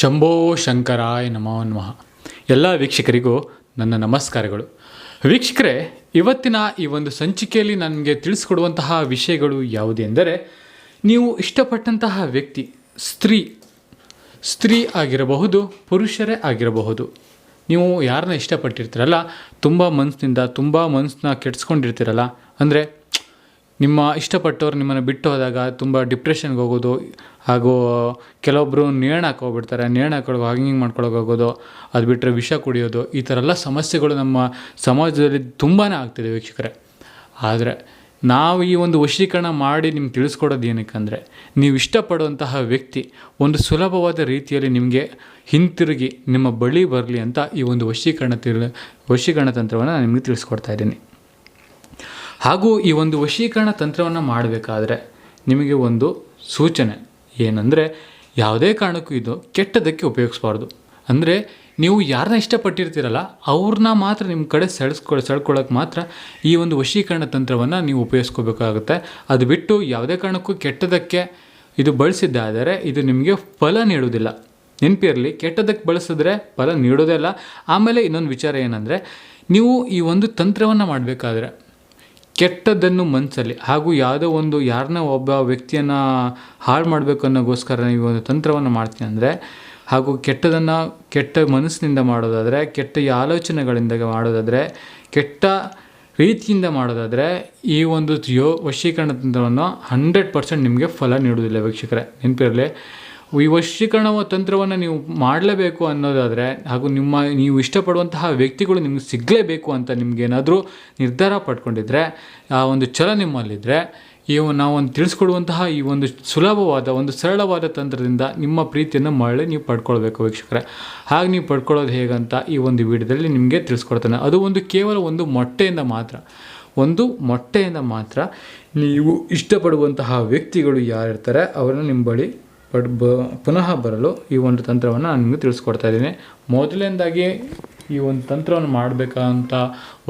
ಶಂಭೋ ಶಂಕರಾಯ ನಮೋ ನಮಃ. ಎಲ್ಲ ವೀಕ್ಷಕರಿಗೂ ನನ್ನ ನಮಸ್ಕಾರಗಳು. ವೀಕ್ಷಕರೇ, ಇವತ್ತಿನ ಈ ಒಂದು ಸಂಚಿಕೆಯಲ್ಲಿ ನನಗೆ ತಿಳಿಸ್ಕೊಡುವಂತಹ ವಿಷಯಗಳು ಯಾವುದೆಂದರೆ ನೀವು ಇಷ್ಟಪಟ್ಟಂತಹ ವ್ಯಕ್ತಿ, ಸ್ತ್ರೀ ಸ್ತ್ರೀ ಆಗಿರಬಹುದು, ಪುರುಷರೇ ಆಗಿರಬಹುದು. ನೀವು ಯಾರನ್ನ ಇಷ್ಟಪಟ್ಟಿರ್ತೀರಲ್ಲ, ತುಂಬ ಮನಸ್ಸಿನಿಂದ ತುಂಬ ಮನಸ್ಸನ್ನ ಕೆಡ್ಸ್ಕೊಂಡಿರ್ತೀರಲ್ಲ, ಅಂದರೆ ನಿಮ್ಮ ಇಷ್ಟಪಟ್ಟವ್ರು ನಿಮ್ಮನ್ನು ಬಿಟ್ಟು ಹೋದಾಗ ತುಂಬ ಡಿಪ್ರೆಷನ್ಗೆ ಹೋಗೋದು ಹಾಗೂ ಕೆಲವೊಬ್ಬರು ನೇಣು ಹಾಕೋಗ್ಬಿಡ್ತಾರೆ ನೇಣು ಹಾಕೊಳ್ಳೋ ಹಾಗೆ ಹಿಂಗೆ ಮಾಡ್ಕೊಳಕ್ಕೆ ಹೋಗೋದು, ಅದು ಬಿಟ್ಟರೆ ವಿಷ ಕುಡಿಯೋದು, ಈ ಥರ ಎಲ್ಲ ಸಮಸ್ಯೆಗಳು ನಮ್ಮ ಸಮಾಜದಲ್ಲಿ ತುಂಬಾ ಆಗ್ತಿದೆ ವೀಕ್ಷಕರೇ. ಆದರೆ ನಾವು ಈ ಒಂದು ವಶೀಕರಣ ಮಾಡಿ ನಿಮ್ಗೆ ತಿಳಿಸ್ಕೊಡೋದು ಏನಕ್ಕಂದರೆ ನೀವು ಇಷ್ಟಪಡುವಂತಹ ವ್ಯಕ್ತಿ ಒಂದು ಸುಲಭವಾದ ರೀತಿಯಲ್ಲಿ ನಿಮಗೆ ಹಿಂತಿರುಗಿ ನಿಮ್ಮ ಬಳಿ ಬರಲಿ ಅಂತ ಈ ಒಂದು ವಶೀಕರಣ ತಿಳಿ ವಶೀಕರಣ ತಂತ್ರವನ್ನು ನಾನು ನಿಮಗೆ ತಿಳಿಸ್ಕೊಡ್ತಾ ಇದ್ದೀನಿ. ಹಾಗೂ ಈ ಒಂದು ವಶೀಕರಣ ತಂತ್ರವನ್ನು ಮಾಡಬೇಕಾದ್ರೆ ನಿಮಗೆ ಒಂದು ಸೂಚನೆ ಏನಂದರೆ ಯಾವುದೇ ಕಾರಣಕ್ಕೂ ಇದು ಕೆಟ್ಟದಕ್ಕೆ ಉಪಯೋಗಿಸ್ಬಾರ್ದು. ಅಂದರೆ ನೀವು ಯಾರನ್ನ ಇಷ್ಟಪಟ್ಟಿರ್ತೀರಲ್ಲ ಅವ್ರನ್ನ ಮಾತ್ರ ನಿಮ್ಮ ಕಡೆ ಸೆಳೆಸ್ಕೊಳ್ ಸೆಳ್ಕೊಳ್ಳೋಕೆ ಮಾತ್ರ ಈ ಒಂದು ವಶೀಕರಣ ತಂತ್ರವನ್ನು ನೀವು ಉಪಯೋಗಿಸ್ಕೋಬೇಕಾಗುತ್ತೆ. ಅದು ಬಿಟ್ಟು ಯಾವುದೇ ಕಾರಣಕ್ಕೂ ಕೆಟ್ಟದಕ್ಕೆ ಇದು ಬಳಸಿದ್ದಾದರೆ ಇದು ನಿಮಗೆ ಫಲ ನೀಡುವುದಿಲ್ಲ. ನೆನಪಿರಲಿ, ಕೆಟ್ಟದಕ್ಕೆ ಬಳಸಿದ್ರೆ ಫಲ ನೀಡೋದೇ ಇಲ್ಲ ಆಮೇಲೆ ಇನ್ನೊಂದು ವಿಚಾರ ಏನಂದರೆ, ನೀವು ಈ ಒಂದು ತಂತ್ರವನ್ನು ಮಾಡಬೇಕಾದ್ರೆ ಕೆಟ್ಟದ್ದನ್ನು ಮನಸ್ಸಲ್ಲಿ ಹಾಗೂ ಯಾವುದೋ ಒಂದು ಯಾರನ್ನ ಒಬ್ಬ ವ್ಯಕ್ತಿಯನ್ನು ಹಾಳು ಮಾಡಬೇಕು ಅನ್ನೋಗೋಸ್ಕರ ಈ ಒಂದು ತಂತ್ರವನ್ನು ಮಾಡ್ತೀನಿ ಅಂದರೆ, ಹಾಗೂ ಕೆಟ್ಟದನ್ನು ಕೆಟ್ಟ ಮನಸ್ಸಿನಿಂದ ಮಾಡೋದಾದರೆ, ಕೆಟ್ಟ ಆಲೋಚನೆಗಳಿಂದ ಮಾಡೋದಾದರೆ, ಕೆಟ್ಟ ರೀತಿಯಿಂದ ಮಾಡೋದಾದರೆ, ಈ ಒಂದು ಯೋ ವಶೀಕರಣ ತಂತ್ರವನ್ನು ಹಂಡ್ರೆಡ್ ಪರ್ಸೆಂಟ್ ನಿಮಗೆ ಫಲ ನೀಡುವುದಿಲ್ಲ ವೀಕ್ಷಕರೇ. ನೆನಪಿರಲಿ ಈ ವಶೀಕರಣ ತಂತ್ರವನ್ನು ನೀವು ಮಾಡಲೇಬೇಕು ಅನ್ನೋದಾದರೆ, ಹಾಗೂ ನಿಮ್ಮ, ನೀವು ಇಷ್ಟಪಡುವಂತಹ ವ್ಯಕ್ತಿಗಳು ನಿಮ್ಗೆ ಸಿಗಲೇಬೇಕು ಅಂತ ನಿಮಗೇನಾದರೂ ನಿರ್ಧಾರ ಪಡ್ಕೊಂಡಿದ್ರೆ, ಆ ಒಂದು ಛಲ ನಿಮ್ಮಲ್ಲಿದ್ದರೆ ಈ ನಾವೊಂದು ತಿಳಿಸ್ಕೊಡುವಂತಹ ಈ ಒಂದು ಸುಲಭವಾದ, ಒಂದು ಸರಳವಾದ ತಂತ್ರದಿಂದ ನಿಮ್ಮ ಪ್ರೀತಿಯನ್ನು ಮರಳಿ ನೀವು ಪಡ್ಕೊಳ್ಬೇಕು ವೀಕ್ಷಕರೇ. ಹಾಗೆ ನೀವು ಪಡ್ಕೊಳ್ಳೋದು ಹೇಗಂತ ಈ ಒಂದು ವಿಡಿಯೋದಲ್ಲಿ ನಿಮಗೆ ತಿಳಿಸ್ಕೊಡ್ತಾನೆ. ಅದು ಒಂದು ಕೇವಲ ಒಂದು ಮೊಟ್ಟೆಯಿಂದ ಮಾತ್ರ. ಒಂದು ಮೊಟ್ಟೆಯಿಂದ ಮಾತ್ರ ನೀವು ಇಷ್ಟಪಡುವಂತಹ ವ್ಯಕ್ತಿಗಳು ಯಾರಿರ್ತಾರೆ, ಅವರನ್ನು ನಿಮ್ಮ ಬಳಿ ಪಡ್ ಬ, ಪುನಃ ಬರಲು ಈ ಒಂದು ತಂತ್ರವನ್ನು ನಾನು ನಿಮಗೆ ತಿಳಿಸ್ಕೊಡ್ತಾ ಇದ್ದೀನಿ. ಮೊದಲನೇದಾಗಿ ಈ ಒಂದು ತಂತ್ರವನ್ನು ಮಾಡಬೇಕಂತ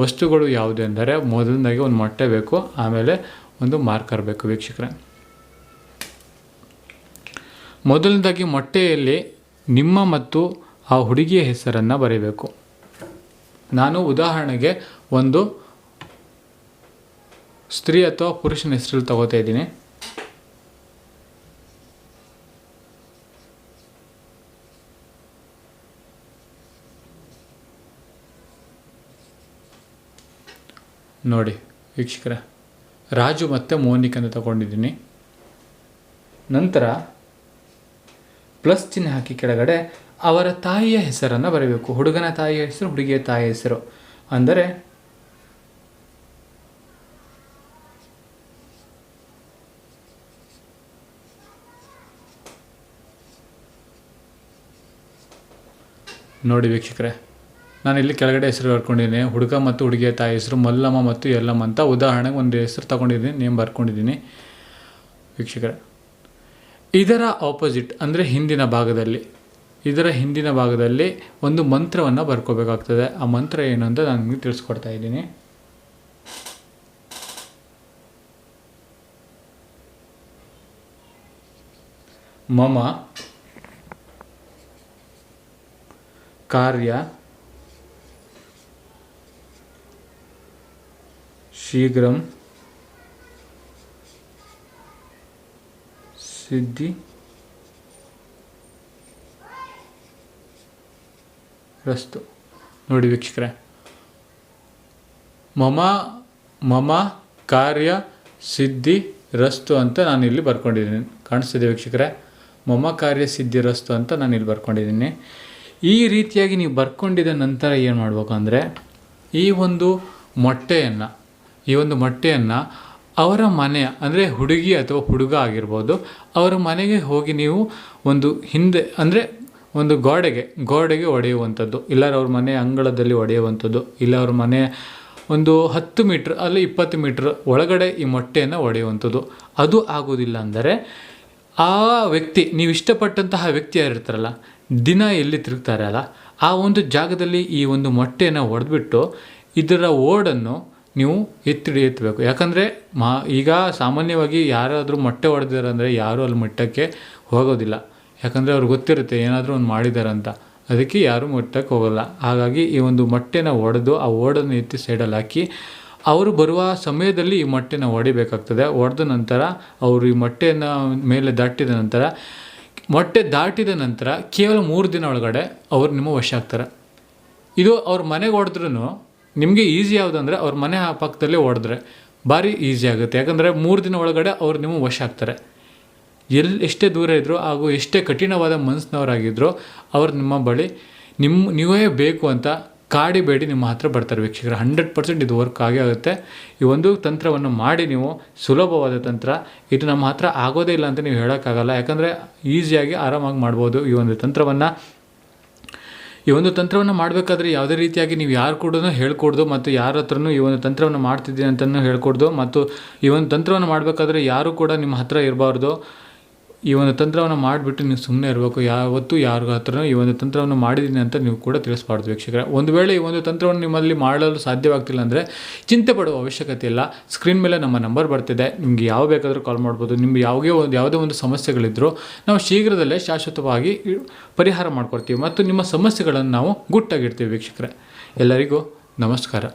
ವಸ್ತುಗಳು ಯಾವುದು ಎಂದರೆ ಮೊದಲನೇದಾಗಿ ಒಂದು ಮೊಟ್ಟೆ ಬೇಕು, ಆಮೇಲೆ ಒಂದು ಮಾರ್ಕರ್ ಬೇಕು ವೀಕ್ಷಕರೇ. ಮೊದಲನೇದಾಗಿ ಮೊಟ್ಟೆಯಲ್ಲಿ ನಿಮ್ಮ ಮತ್ತು ಆ ಹುಡುಗಿಯ ಹೆಸರನ್ನು ಬರೀಬೇಕು. ನಾನು ಉದಾಹರಣೆಗೆ ಒಂದು ಸ್ತ್ರೀ ಅಥವಾ ಪುರುಷನ ಹೆಸರಲ್ಲಿ ತಗೋತಾ ಇದ್ದೀನಿ. ನೋಡಿ, ವೀಕ್ಷಕರ, ರಾಜು ಮತ್ತು ಮೋನಿಕ್ ತಗೊಂಡಿದ್ದೀನಿ. ನಂತರ, ಪ್ಲಸ್ ಚಿಹ್ನೆ ಹಾಕಿ ಕೆಳಗಡೆ ಅವರ ತಾಯಿಯ ಹೆಸರನ್ನು ಬರೀಬೇಕು. ಹುಡುಗನ ತಾಯಿಯ ಹೆಸರು, ಹುಡುಗಿಯ ತಾಯಿಯ ಹೆಸರು. ಅಂದರೆ, ನೋಡಿ ವೀಕ್ಷಕರೇ ನಾನು ಇಲ್ಲಿ ಕೆಳಗಡೆ ಹೆಸರು ಬರ್ಕೊಂಡಿದ್ದೀನಿ. ಹುಡುಗ ಮತ್ತು ಹುಡುಗಿಯ ತಾಯಿ ಹೆಸರು ಮಲ್ಲಮ್ಮ ಮತ್ತು ಯಲ್ಲಮ್ಮ ಅಂತ ಉದಾಹರಣೆಗೆ ಒಂದು ಹೆಸರು ತಗೊಂಡಿದ್ದೀನಿ, ನೇಮ್ ಬರ್ಕೊಂಡಿದ್ದೀನಿ. ವೀಕ್ಷಕರ, ಇದರ ಆಪೋಸಿಟ್ ಅಂದರೆ ಹಿಂದಿನ ಭಾಗದಲ್ಲಿ, ಇದರ ಹಿಂದಿನ ಭಾಗದಲ್ಲಿ ಒಂದು ಮಂತ್ರವನ್ನು ಬರ್ಕೋಬೇಕಾಗ್ತದೆ. ಆ ಮಂತ್ರ ಏನು ಅಂತ ನಾನು ನಿಮಗೆ ತಿಳಿಸ್ಕೊಡ್ತಾ ಇದ್ದೀನಿ. ಮಮ, ಕಾರ್ಯ ಶೀಘ್ರಂ ಸಿದ್ಧಿ ರಸ್ತು. ನೋಡಿ ವೀಕ್ಷಕರೇ. ಮಮ ಮಮ, ಕಾರ್ಯ, ಸಿದ್ಧಿ, ರಸ್ತು ಅಂತ ನಾನು ಇಲ್ಲಿ ಬರ್ಕೊಂಡಿದ್ದೀನಿ. ಕಾಣಿಸ್ತಿದೆ ವೀಕ್ಷಕರೇ? ಮಮ, ಕಾರ್ಯ, ಸಿದ್ಧಿ, ರಸ್ತು ಅಂತ ನಾನು ಇಲ್ಲಿ ಬರ್ಕೊಂಡಿದ್ದೀನಿ. ಈ ರೀತಿಯಾಗಿ ನೀವು ಬರ್ಕೊಂಡಿದ ನಂತರ ಏನು ಮಾಡಬೇಕು ಅಂದರೆ ಈ ಒಂದು ಮೊಟ್ಟೆಯನ್ನು ಈ ಒಂದು ಮೊಟ್ಟೆಯನ್ನು ಅವರ ಮನೆಯ ಅಂದರೆ ಹುಡುಗಿ ಅಥವಾ ಹುಡುಗ ಆಗಿರ್ಬೋದು, ಅವರ ಮನೆಗೆ ಹೋಗಿ ನೀವು ಒಂದು ಹಿಂದೆ, ಅಂದರೆ ಒಂದು ಗೋಡೆಗೆ ಗೋಡೆಗೆ ಒಡೆಯುವಂಥದ್ದು ಇಲ್ಲ ಅವ್ರ ಮನೆ ಅಂಗಳದಲ್ಲಿ ಒಡೆಯುವಂಥದ್ದು, ಇಲ್ಲ ಅವ್ರ ಮನೆ ಒಂದು ಹತ್ತು ಮೀಟ್ರ್, ಅಲ್ಲಿ ಇಪ್ಪತ್ತು ಮೀಟ್ರ್ ಒಳಗಡೆ ಈ ಮೊಟ್ಟೆಯನ್ನು ಒಡೆಯುವಂಥದ್ದು. ಅದು ಆಗೋದಿಲ್ಲ ಅಂದರೆ ಆ ವ್ಯಕ್ತಿ, ನೀವು ಇಷ್ಟಪಟ್ಟಂತಹ ವ್ಯಕ್ತಿ ಯಾರಿರ್ತಾರಲ್ಲ, ದಿನ ಎಲ್ಲಿ ತಿರುಗ್ತಾರೆ ಅಲ್ಲ, ಆ ಒಂದು ಜಾಗದಲ್ಲಿ ಈ ಒಂದು ಮೊಟ್ಟೆಯನ್ನು ಒಡೆದ್ಬಿಟ್ಟು ಇದರ ಓಡನ್ನು ನೀವು ಎತ್ತಿಡಿ, ಎತ್ತಬೇಕು. ಯಾಕಂದರೆ ಮಾ, ಈಗ ಸಾಮಾನ್ಯವಾಗಿ ಯಾರಾದರೂ ಮೊಟ್ಟೆ ಹೊಡೆದಿರಂದರೆ ಯಾರೂ ಅಲ್ಲಿ ಮಟ್ಟಕ್ಕೆ ಹೋಗೋದಿಲ್ಲ. ಯಾಕಂದರೆ ಅವ್ರಿಗೆ ಗೊತ್ತಿರುತ್ತೆ ಏನಾದರೂ ಒಂದು ಮಾಡಿದ್ದಾರೆ ಅಂತ ಅದಕ್ಕೆ ಯಾರೂ ಮೊಟ್ಟಕ್ಕೆ ಹೋಗೋಲ್ಲ. ಹಾಗಾಗಿ ಈ ಒಂದು ಮೊಟ್ಟೆನ ಒಡೆದು ಆ ಓಡನ್ನು ಎತ್ತಿ ಸೈಡಲ್ಲಿ ಹಾಕಿ ಅವರು ಬರುವ ಸಮಯದಲ್ಲಿ ಈ ಮೊಟ್ಟೆನ ಹೊಡಿಬೇಕಾಗ್ತದೆ ಹೊಡೆದ ನಂತರ ಅವರು ಈ ಮೊಟ್ಟೆಯನ್ನು ಮೇಲೆ ದಾಟಿದ ನಂತರ, ಮೊಟ್ಟೆ ದಾಟಿದ ನಂತರ ಕೇವಲ ಮೂರು ದಿನ ಒಳಗಡೆ ಅವರು ನಿಮ್ಮ ವಶ ಆಗ್ತಾರೆ ಇದು ಅವ್ರ ಮನೆಗೆ ಹೊಡೆದ್ರೂ ನಿಮಗೆ ಈಸಿ ಯಾವುದಂದರೆ ಅವ್ರ ಮನೆ ಆ ಪಕ್ಕದಲ್ಲೇ ಹೊಡೆದ್ರೆ ಭಾರಿ ಈಸಿ ಆಗುತ್ತೆ. ಯಾಕಂದರೆ ಮೂರು ದಿನ ಒಳಗಡೆ ಅವ್ರು ನಿಮ್ಮ ವಶ ಆಗ್ತಾರೆ. ಎಲ್ಲಿ ಎಷ್ಟೇ ದೂರ ಇದ್ದರು ಹಾಗೂ ಎಷ್ಟೇ ಕಠಿಣವಾದ ಮನಸ್ಸಿನವರಾಗಿದ್ದರೂ ಅವ್ರು ನಿಮ್ಮ ಬಳಿ ನಿಮ್ಮ ನೀವೇ ಬೇಕು ಅಂತ ಕಾಡಿಬೇಡಿ ನಿಮ್ಮ ಹತ್ರ ಬರ್ತಾರೆ ವೀಕ್ಷಕರು. ಹಂಡ್ರೆಡ್ ಪರ್ಸೆಂಟ್ ಇದು ವರ್ಕ್ ಆಗೇ ಆಗುತ್ತೆ. ಈ ಒಂದು ತಂತ್ರವನ್ನು ಮಾಡಿ ನೀವು ಸುಲಭವಾದ ತಂತ್ರ ಇದು ನಮ್ಮ ಹತ್ರ ಆಗೋದೇ ಇಲ್ಲ ಅಂತ ನೀವು ಹೇಳೋಕ್ಕಾಗಲ್ಲ. ಯಾಕಂದರೆ ಈಸಿಯಾಗಿ ಆರಾಮಾಗಿ ಮಾಡ್ಬೋದು ಈ ಒಂದು ತಂತ್ರವನ್ನು. ಈ ಒಂದು ತಂತ್ರವನ್ನು ಮಾಡಬೇಕಾದ್ರೆ ಯಾವುದೇ ರೀತಿಯಾಗಿ ನೀವು ಯಾರು ಕೂಡ ಹೇಳ್ಕೊಡ್ದು ಮತ್ತು ಯಾರ ಹತ್ರನೂ ಈ ಒಂದು ತಂತ್ರವನ್ನು ಮಾಡ್ತಿದ್ದೀನಿ ಅಂತಲೂ ಹೇಳ್ಕೊಡ್ದು ಮತ್ತು ಈ ಒಂದು ತಂತ್ರವನ್ನು ಮಾಡಬೇಕಾದ್ರೆ ಯಾರು ಕೂಡ ನಿಮ್ಮ ಹತ್ರ ಇರಬಾರ್ದು. ಈ ಒಂದು ತಂತ್ರವನ್ನು ಮಾಡಿಬಿಟ್ಟು ನೀವು ಸುಮ್ಮನೆ ಇರಬೇಕು. ಯಾವತ್ತೂ ಯಾರ ಹತ್ರ ಈ ಒಂದು ತಂತ್ರವನ್ನು ಮಾಡಿದ್ದೀನಿ ಅಂತ ನೀವು ಕೂಡ ತಿಳಿಸ್ಬಾರ್ದು ವೀಕ್ಷಕರೇ. ಒಂದು ವೇಳೆ ಈ ಒಂದು ತಂತ್ರವನ್ನು ನಿಮ್ಮಲ್ಲಿ ಮಾಡಲು ಸಾಧ್ಯವಾಗ್ತಿಲ್ಲ ಅಂದರೆ ಚಿಂತೆ ಪಡುವ ಅವಶ್ಯಕತೆ ಇಲ್ಲ. ಸ್ಕ್ರೀನ್ ಮೇಲೆ ನಮ್ಮ ನಂಬರ್ ಬರ್ತಿದೆ. ನಿಮಗೆ ಯಾವ ಬೇಕಾದರೂ ಕಾಲ್ ಮಾಡ್ಬೋದು. ನಿಮ್ಗೆ ಯಾವುದೇ ಒಂದು ಯಾವುದೇ ಒಂದು ಸಮಸ್ಯೆಗಳಿದ್ದರೂ ನಾವು ಶೀಘ್ರದಲ್ಲೇ ಶಾಶ್ವತವಾಗಿ ಪರಿಹಾರ ಮಾಡಿಕೊಡ್ತೀವಿ. ಮತ್ತು ನಿಮ್ಮ ಸಮಸ್ಯೆಗಳನ್ನು ನಾವು ಗುಟ್ಟಾಗಿಡ್ತೀವಿ ವೀಕ್ಷಕರೇ. ಎಲ್ಲರಿಗೂ ನಮಸ್ಕಾರ.